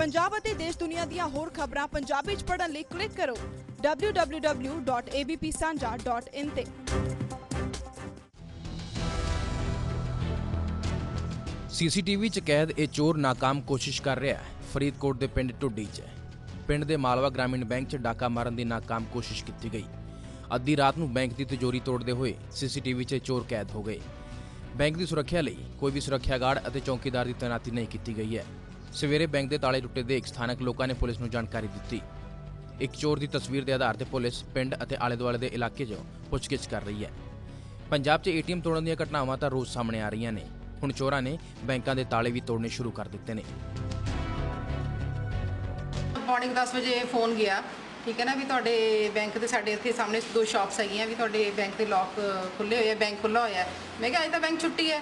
ਪੰਜਾਬ ਅਤੇ ਦੇਸ਼ ਦੁਨੀਆ ਦੀਆਂ ਹੋਰ ਖਬਰਾਂ ਪੰਜਾਬੀ ਚ ਪੜ੍ਹਨ ਲਈ ਕਲਿੱਕ ਕਰੋ www.abpsanja.in ਤੇ। ਸੀਸੀਟੀਵੀ 'ਚ ਕੈਦ ਇਹ ਚੋਰ ਨਾਕਾਮ ਕੋਸ਼ਿਸ਼ ਕਰ ਰਿਹਾ ਹੈ। ਫਰੀਦਕੋਟ ਦੇ ਪਿੰਡ ਢੁੱਡੀ 'ਚ ਪਿੰਡ ਦੇ ਮਾਲਵਾ ਗ੍ਰਾਮੀਣ ਬੈਂਕ 'ਚ ਡਾਕਾ ਮਾਰਨ ਦੀ ਨਾਕਾਮ ਕੋਸ਼ਿਸ਼ ਕੀਤੀ ਗਈ। ਅੱਧੀ ਰਾਤ ਨੂੰ ਬੈਂਕ ਦੀ ਤਿਜੋਰੀ ਤੋੜਦੇ ਹੋਏ ਸੀਸੀਟੀਵੀ 'ਚ ਚੋਰ ਕੈਦ ਹੋ ਗਏ। ਬੈਂਕ ਦੀ ਸੁਰੱਖਿਆ ਲਈ ਕੋਈ ਵੀ ਸੁਰੱਖਿਆ ਗਾਰਡ ਅਤੇ ਚੌਕੀਦਾਰ ਦੀ ਤੈਨਾਤੀ ਨਹੀਂ ਕੀਤੀ ਗਈ ਹੈ। ਸਵੇਰੇ ਬੈਂਕ ਦੇ ਤਾਲੇ ਟੁੱਟੇ ਦੇਖ ਸਥਾਨਕ ਲੋਕਾਂ ਨੇ ਪੁਲਿਸ ਨੂੰ ਜਾਣਕਾਰੀ ਦਿੱਤੀ। ਇੱਕ ਚੋਰ ਦੀ ਤਸਵੀਰ ਦੇ ਆਧਾਰ ਤੇ ਪੁਲਿਸ ਪਿੰਡ ਅਤੇ ਆਲੇ-ਦੁਆਲੇ ਦੇ ਇਲਾਕੇ 'ਚ ਪੁੱਛਗਿੱਛ ਕਰ ਰਹੀ ਹੈ। ਪੰਜਾਬ 'ਚ ਏਟੀਐਮ ਤੋੜਨ ਦੀਆਂ ਘਟਨਾਵਾਂ ਤਾਂ ਰੋਜ਼ ਸਾਹਮਣੇ ਆ ਰਹੀਆਂ ਨੇ। ਹੁਣ ਚੋਰਾਂ ਨੇ ਬੈਂਕਾਂ ਦੇ ਤਾਲੇ ਵੀ ਤੋੜਨੇ ਸ਼ੁਰੂ ਕਰ ਦਿੱਤੇ ਨੇ। ਮਾਰਨਿੰਗ 10 ਵਜੇ ਫੋਨ ਗਿਆ। ਠੀਕ ਹੈ ਨਾ ਵੀ ਤੁਹਾਡੇ ਬੈਂਕ ਦੇ ਸਾਡੇ ਇੱਥੇ ਸਾਹਮਣੇ ਦੋ ਸ਼ਾਪਸ ਹੈਗੀਆਂ, ਵੀ ਤੁਹਾਡੇ ਬੈਂਕ ਦੇ ਲੋਕ ਖੁੱਲੇ ਹੋਏ ਆ, ਬੈਂਕ ਖੁੱਲਾ ਹੋਇਆ। ਮੈਂ ਕਿਹਾ, ਅੱਜ ਤਾਂ ਬੈਂਕ ਛੁੱਟੀ ਹੈ।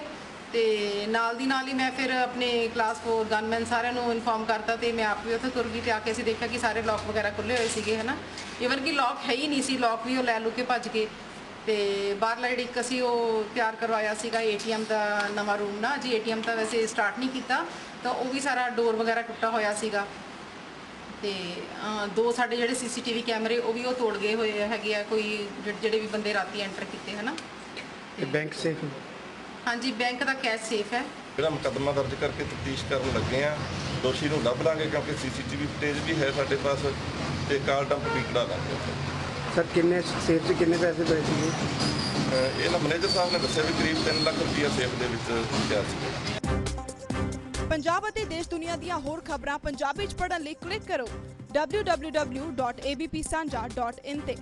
ਤੇ ਨਾਲ ਦੀ ਨਾਲ ਹੀ ਮੈਂ ਫਿਰ ਆਪਣੇ ਕਲਾਸ 4 ਗਨਮੈਨ ਸਾਰਿਆਂ ਨੂੰ ਇਨਫੋਰਮ ਕਰਤਾ ਤੇ ਮੈਂ ਆਪ ਵੀ ਉੱਥੇ ਤੁਰ ਗਈ ਤੇ ਆ ਕੇ ਅਸੀਂ ਦੇਖਿਆ ਕਿ ਸਾਰੇ ਲੋਕ ਵਗੈਰਾ ਖੁੱਲੇ ਹੋਏ ਸੀਗੇ, ਹਨਾ? ਇਵਨ ਕਿ ਲੋਕ ਹੈ ਹੀ ਨਹੀਂ ਸੀ ਲੋਕ ਵੀ ਉਹ ਲੈ ਲੂ ਕੇ ਭੱਜ ਗਏ। ਤੇ ਬਾਹਰਲਾ ਜਿਹੜੀ ਇੱਕ ਅਸੀਂ ਉਹ ਤਿਆਰ ਕਰਵਾਇਆ ਸੀਗਾ ਏਟੀਐਮ ਦਾ ਨਵਾਂ ਰੂਮ ਨਾ, ਜੀ ਏਟੀਐਮ ਤਾਂ ਵੈਸੇ ਸਟਾਰਟ ਨਹੀਂ ਕੀਤਾ, ਤਾਂ ਉਹ ਵੀ ਸਾਰਾ ਡੋਰ ਵਗੈਰਾ ਟੁੱਟਾ ਹੋਇਆ ਸੀਗਾ। ਤੇ ਦੋ ਸਾਡੇ ਜਿਹੜੇ ਸੀਸੀਟੀਵੀ ਕੈਮਰੇ ਉਹ ਵੀ ਉਹ ਤੋੜ ਗਏ ਹੋਏ ਹੈਗੇ ਆ, ਕੋਈ ਜਿਹੜੇ ਜਿਹੜੇ ਵੀ ਬੰਦੇ ਰਾਤੀ ਐਂਟਰ ਕੀਤੇ, ਹਨਾ? ਤੇ ਬੈਂਕ ਸੇਫ ਹਾਂਜੀ ਬੈਂਕ ਦਾ ਕੈਸ਼ ਸੇਫ ਹੈ। ਜਿਹੜਾ ਮੁਕੱਦਮਾ ਦਰਜ ਕਰਕੇ ਤਫਤੀਸ਼ ਕਰਨ ਲੱਗੇ ਆ ਦੋਸ਼ੀ ਨੂੰ ਲੱਭ ਲਾਂਗੇ ਕਿਉਂਕਿ ਸੀਸੀਟੀਵੀ ਫੁਟੇਜ ਵੀ ਹੈ ਸਾਡੇ ਪਾਸ ਤੇ ਕਾਲ ਡੰਪ ਵੀ ਕਢਾ ਲਾਂਗੇ ਸਰ ਕਿੰਨੇ ਸੇਫ 'ਚ ਕਿੰਨੇ ਪੈਸੇ ਪਏ ਸੀਗੇ? ਅਹ ਇਹਨਾਂ ਮੈਨੇਜਰ ਸਾਹਿਬ ਨੇ ਦੱਸਿਆ ਵੀ ਕਰੀਬ 3 ਲੱਖ ਰੁਪਈਆ ਸੇਫ ਦੇ ਵਿੱਚ ਪਿਆ ਸੀ। ਪੰਜਾਬ ਅਤੇ ਦੇਸ਼ ਦੁਨੀਆ ਦੀਆਂ ਹੋਰ ਖਬਰਾਂ ਪੰਜਾਬੀ ਚ ਪੜ੍ਹਨ ਲਈ ਕਲਿੱਕ ਕਰੋ। www.abpsanja.in ਤੇ।